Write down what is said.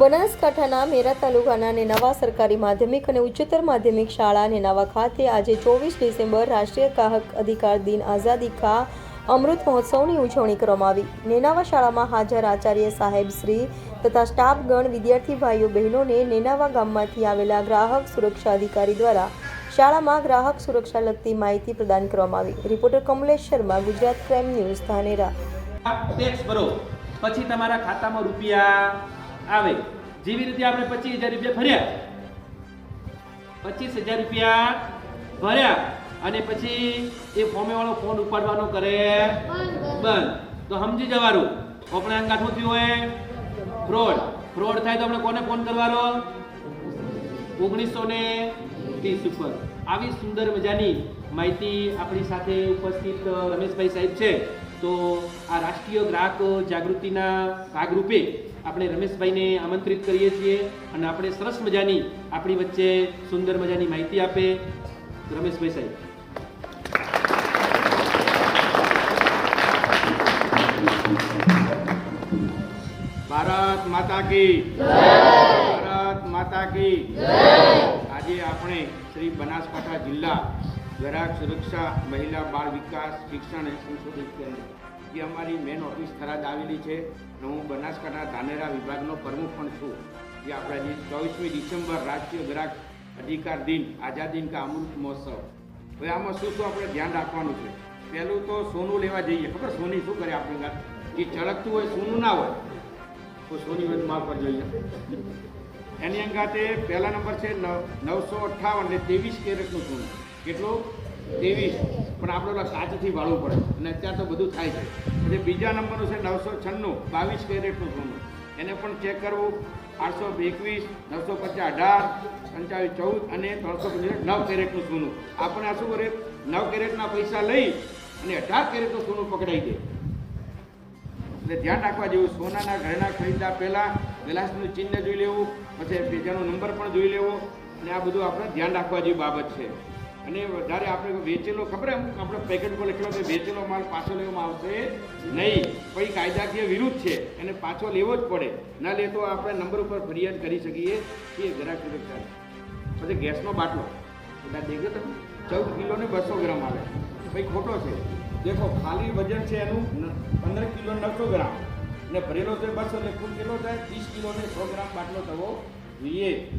બનાસકાંઠાના મેરા તાલુકાના નેનાવા સરકારી માધ્યમિક અને ઉચ્ચતર માધ્યમિક શાળા નેનાવા ખાતે આજે ચોવીસ ડિસેમ્બર રાષ્ટ્રીય ગ્રાહક અધિકાર દિન આઝાદી કા અમૃત મહોત્સવની ઉજવણી કરવામાં આવી. નેનાવા શાળામાં હાજર આચાર્ય સાહેબ શ્રી તથા સ્ટાફગણ વિદ્યાર્થી ભાઈઓ બહેનોને નેનાવા ગામમાંથી આવેલા ગ્રાહક સુરક્ષા અધિકારી દ્વારા શાળામાં ગ્રાહક સુરક્ષા લગતી માહિતી પ્રદાન કરવામાં આવી. Reporter Kamlesh Sharma, Gujarat crime news Dhanera. Tax ભરો પછી તમારા ખાતામાં રૂપિયા આવે. જેવી રીતે આપણે પચીસ હજાર રૂપિયા ભર્યા. પચીસ હજાર રૂપિયા ભર્યા. અને પછી એ ફોમે વાળો ફોન ઉપાડવાનો કરે. બંધ. તો સમજી જવાનું. આપણે અંગાઠું થયું હોય? ફ્રોડ. ફ્રોડ થાય તો આપણે કોને ફોન કરવાનો? ઓગણીસો ને ત્રીસ ઉપર. આવી સુંદર મજાની માહિતી આપણી સાથે ઉપસ્થિત રમેશભાઈ સાહેબ છે. તો આ રાષ્ટ્રીય ગ્રાહક જાગૃતિના ભાગરૂપે આપણે રમેશભાઈને આમંત્રિત કરીએ છીએ અને આપણે સરસ મજાની આપણી વચ્ચે સુંદર મજાની માહિતી આપે રમેશભાઈ સાહેબ. ભારત માતા કી. ભારત માતા કી. આપણે શ્રી બનાસકાંઠા જિલ્લા ગ્રાહક સુરક્ષા, મહિલા બાળ વિકાસ, શિક્ષણ અને સંશોધન કેન્દ્ર. જે અમારી મેન ઓફિસ થરાદ આવેલી છે હું બનાસકાંઠા ધાનેરા વિભાગનો પ્રમુખ પણ છું. જે આપણા ચોવીસમી ડિસેમ્બર રાષ્ટ્રીય ગ્રાહક અધિકાર દિન, આઝાદી કા અમૃત મહોત્સવ. હવે આમાં શું શું આપણે ધ્યાન રાખવાનું છે? પહેલું તો સોનું લેવા જઈએ. ખબર સોની શું કરે આપણે? જે ચળકતું હોય, સોનું ના હોય, તો સોની માફ પર જોઈએ. એની અંગાતે પહેલા નંબર છે નવ- નવસો અઠ્ઠાવન એટલે ત્રેવીસ કેરેટનું સોનું કેટલું? ત્રેવીસ. પણ આપણે કાચથી વાળવું પડે. અને અત્યારે તો બધું થાય છે. એટલે બીજા નંબરનું છે નવસો છન્નું, બાવીસ કેરેટનું સોનું એને પણ ચેક કરવું. આઠસો એકવીસ, નવસો પચાસ અઢાર, પંચાવીસ ચૌદ અને ત્રણસો પંચાવન નવ કેરેટનું સોનું આપણે આ શું કરીએ નવ કેરેટના પૈસા લઈ અને અઢાર કેરેટનું સોનું પકડાઈ દે. એટલે ધ્યાન રાખવા જેવું સોનાના ઘરેણા ખરીદતા પહેલાં ગ્લાસનું ચિહ્ન જોઈ લેવું, પછી બીજાનો નંબર પણ જોઈ લેવો. અને આ બધું આપણે ધ્યાન રાખવા જેવી બાબત છે. અને વધારે આપણે વેચેલો, ખબર એમ? આપણે પેકેટ પર લખેલો કે વેચેલો માલ પાછો લેવામાં આવશે નહીં. પછી કાયદાકીય વિરુદ્ધ છે. એને પાછો લેવો જ પડે. ન લે તો આપણે નંબર ઉપર ફરિયાદ કરી શકીએ છીએ ગ્રાહક સુરક્ષા પછી ગેસનો બાટલો. બધા દેખો તમે? ચૌદ કિલો ને બસો ગ્રામ આવે. ભાઈ ખોટો છે. દેખો, ખાલી વજન છે એનું પંદર કિલો નવસો ગ્રામ. ને ભરેલો છે બસો એટલે કુલ કિલો થાય? ત્રીસ કિલો ને સો ગ્રામ બાટલો થવો જોઈએ.